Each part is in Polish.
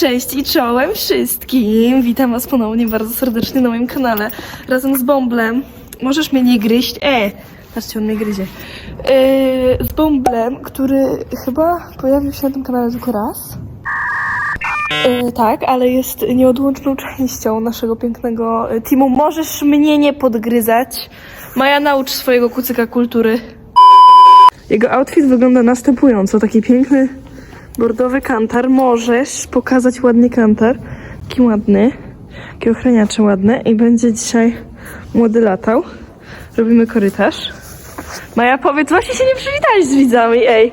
Cześć i czołem wszystkim! Witam was ponownie bardzo serdecznie na moim kanale razem z Bąblem. Możesz mnie nie gryźć? E! Patrzcie, on mnie gryzie. E, z Bąblem, który chyba pojawił się na tym kanale tylko raz. E, tak, ale jest nieodłączną częścią naszego pięknego e, teamu. Możesz mnie nie podgryzać. Maja, naucz swojego kucyka kultury. Jego outfit wygląda następująco. Taki piękny bordowy kantar. Możesz pokazać ładnie kantar. Taki ładny. Takie ochraniacze ładne. I będzie dzisiaj młody latał. Robimy korytarz. Maja, powiedz, właśnie się nie przywitałeś z widzami, ej.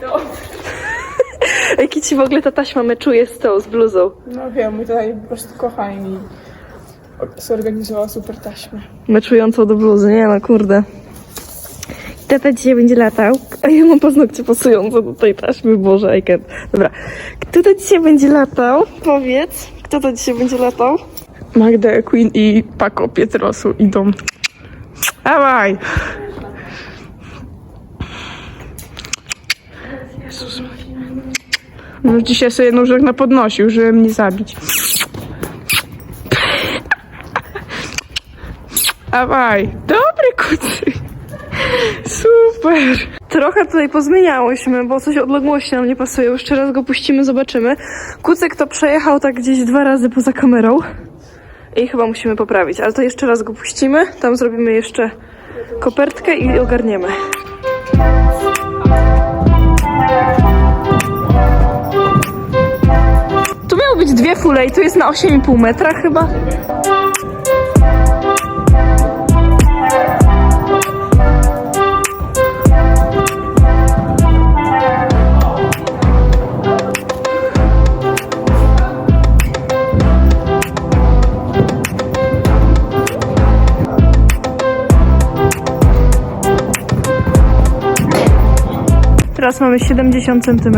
Jaki ci w ogóle ta taśma meczuje z tą, z bluzą. No wiem, mój tutaj po prostu kocha i zorganizował super taśmę. Meczującą do bluzy, nie no, kurde. Tata dzisiaj będzie latał, a ja mam paznokcie pasujące do tej taśmy, Boże, I can't. Dobra, kto to dzisiaj będzie latał? Powiedz, kto to dzisiaj będzie latał? Magda Queen i Paco Pietrosu idą. Dawaj! Jezus. No dzisiaj sobie nóżek na podnosił, żeby mnie zabić. Dawaj! Dobry kucy! Super! Trochę tutaj pozmieniałyśmy, bo coś odległości nam nie pasuje. Jeszcze raz go puścimy, zobaczymy. Kucek to przejechał tak gdzieś dwa razy poza kamerą. I chyba musimy poprawić, ale to jeszcze raz go puścimy. Tam zrobimy jeszcze kopertkę i ogarniemy. Tu miało być dwie fule i tu jest na 8,5 metra chyba. Mamy 70 cm.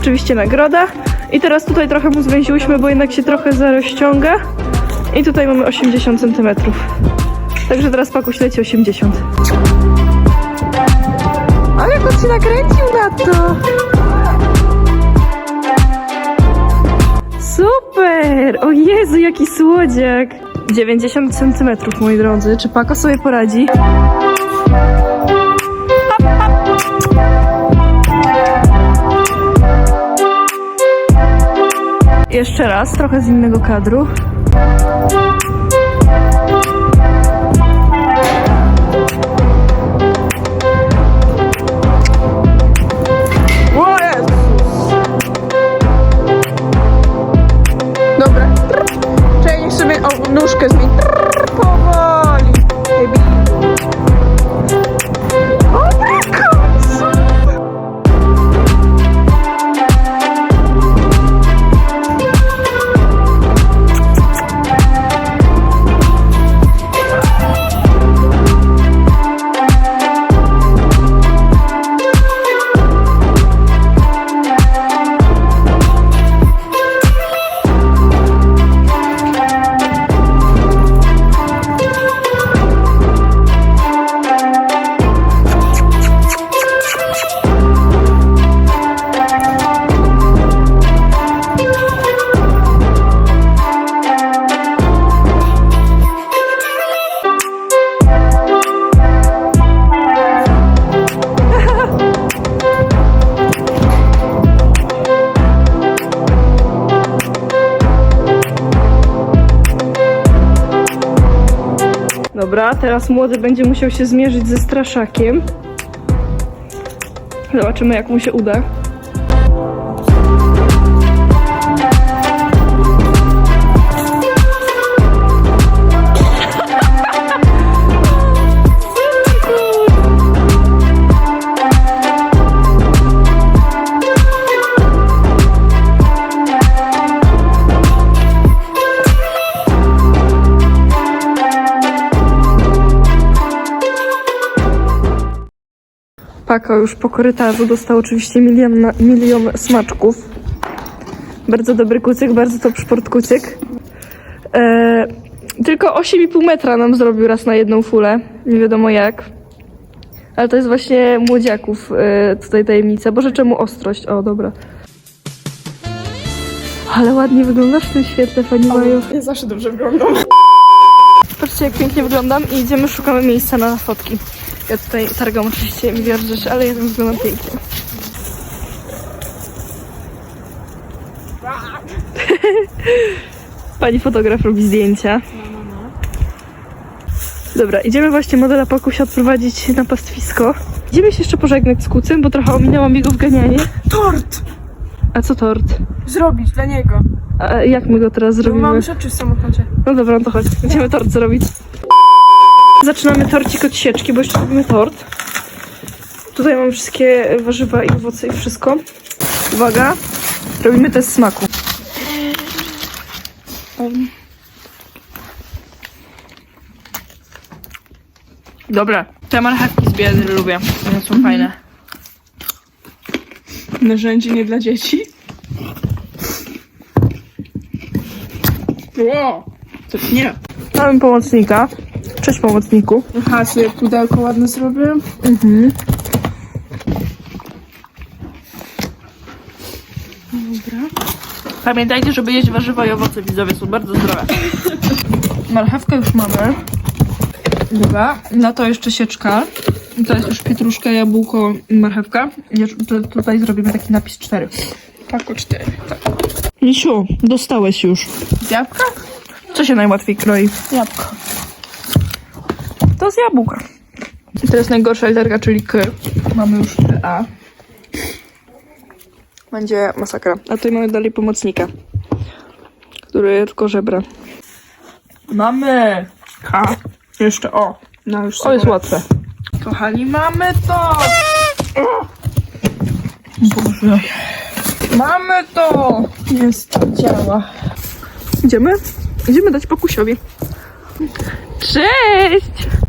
Oczywiście nagroda. I teraz tutaj trochę mu zwęziłyśmy, bo jednak się trochę zarozciąga. I tutaj mamy 80 cm. Także teraz pakuś leci 80. A jak on się nakręcił na to! Super! O Jezu, jaki słodziak! 90 cm, moi drodzy. Czy Pako sobie poradzi? Jeszcze raz, trochę z innego kadru. Sobie o, nóżkę Dobra, teraz młody będzie musiał się zmierzyć ze straszakiem. Zobaczymy, jak mu się uda. Pako już po korytarzu dostał oczywiście milion, milion smaczków. Bardzo dobry kucyk, bardzo top sport kucyk. E, tylko 8,5 metra nam zrobił raz na jedną fulę. Nie wiadomo jak. Ale to jest właśnie młodziaków y, tutaj tajemnica. Boże, czemu ostrość? O, dobra. Ale ładnie wyglądasz w tym świetle, pani Maju. Ja zawsze dobrze wyglądam. Patrzcie, jak pięknie wyglądam i idziemy, szukamy miejsca na fotki. Ja tutaj targam oczywiście miliard rzeczy, ale ja tam wyglądam pięknie. Pani fotograf robi zdjęcia. Dobra, idziemy właśnie modela Pakusia odprowadzić na pastwisko. Idziemy się jeszcze pożegnać z kucem, bo trochę ominęłam jego wganianie. Tort! A co tort? Zrobić dla niego. A jak my go teraz Bo zrobimy? mam rzeczy w samochodzie. No dobra, no to chodź. Będziemy tort zrobić. Zaczynamy torcik od sieczki, bo jeszcze robimy tort. Tutaj mam wszystkie warzywa i owoce i wszystko. Uwaga, robimy test smaku. Dobre. Te marchewki z biedry lubię. One są fajne. Narzędzie nie dla dzieci. Ło! To nie. Mamy pomocnika. Cześć pomocniku. Aha, sobie pudełko ładne zrobię. Mhm. Pamiętajcie, żeby jeść warzywa i owoce widzowie, są bardzo zdrowe. Marchewkę już mamy. Dobra, na to jeszcze sieczka. To jest już pietruszka, jabłko i marchewka. Jeszcze Tutaj zrobimy taki napis 4. Pako 4. Tak. Lisiu, dostałeś już. Z jabłka? Co się najłatwiej kroi? Jabłko. To z jabłka. I teraz najgorsza literka, czyli K. Mamy już A. Będzie masakra. A tutaj mamy dalej pomocnika, który tylko żebra. Mamy! K. Jeszcze O. No już O, jest łatwe. Kochani, mamy to! Boże. Mamy to! Jest, działa. Idziemy? Idziemy dać pokusiowi. Cześć!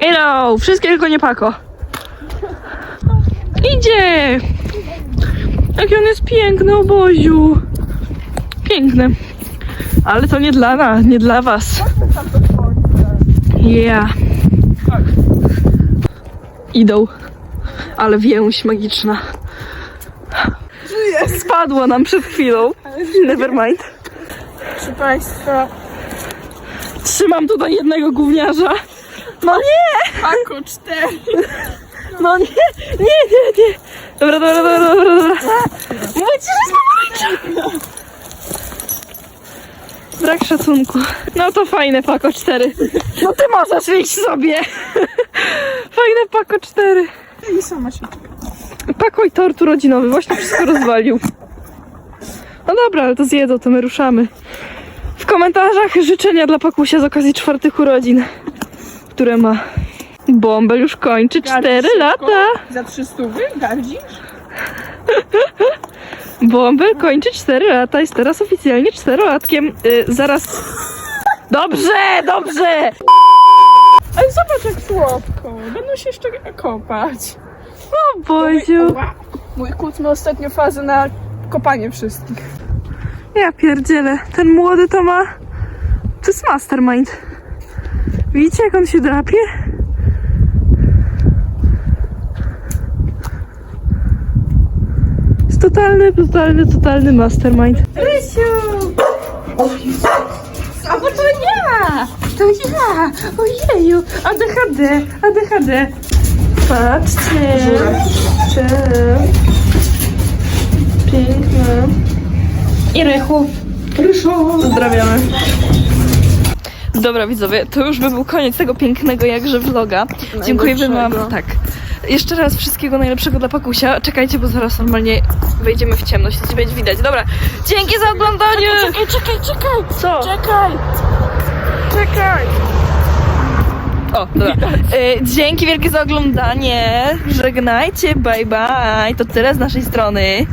Hello! Wszystkie tylko nie pako. Idzie! Jaki on jest piękny, oboziu. Piękny. Ale to nie dla nas, nie dla was. Yeah. Idą. Ale więź magiczna. Spadła nam przed chwilą. Never mind. Proszę Państwa, Trzymam tutaj jednego gówniarza. No nie! Pako 4. No nie! Nie, nie, nie! Dobra, dobra, dobra, dobra, dobra. Mówię ci, że! Brak szacunku. No to fajne Pako 4. No ty możesz iść sobie! Fajne Pako 4. I sama się Pako i tort urodzinowy, właśnie wszystko rozwalił. No dobra, ale to zjedzą, to my ruszamy. W komentarzach życzenia dla Pakusia z okazji czwartych urodzin, które ma. Bąbel już kończy 4 lata. Za 300 gardzisz? Bąbel kończy 4 lata, jest teraz oficjalnie czterolatkiem. Y, zaraz. Dobrze, dobrze! Ale zobacz jak słodko. Będą się jeszcze kopać. O Boziu. Mój kut ma ostatnio fazę na kopanie wszystkich. Ja pierdzielę, ten młody to ma... To jest mastermind. Widzicie jak on się drapie? Jest totalny, totalny, totalny mastermind. Rysiu! A bo to ja! To ja! Ojeju! ADHD! ADHD! Patrzcie! Cześć! Piękne. I Rychu. Ryszo. Pozdrawiamy. Dobra widzowie, to już by był koniec tego pięknego jakże vloga. Dziękujemy wam. Tak. Jeszcze raz wszystkiego najlepszego dla Pakusia. Czekajcie, bo zaraz normalnie wejdziemy w ciemność, nic nie będzie widać. Dobra, dzięki za oglądanie! Czekaj, czekaj, czekaj! Co? Czekaj! Czekaj! O, dobra. Y, dzięki wielkie za oglądanie. Żegnajcie, bye bye. To tyle z naszej strony.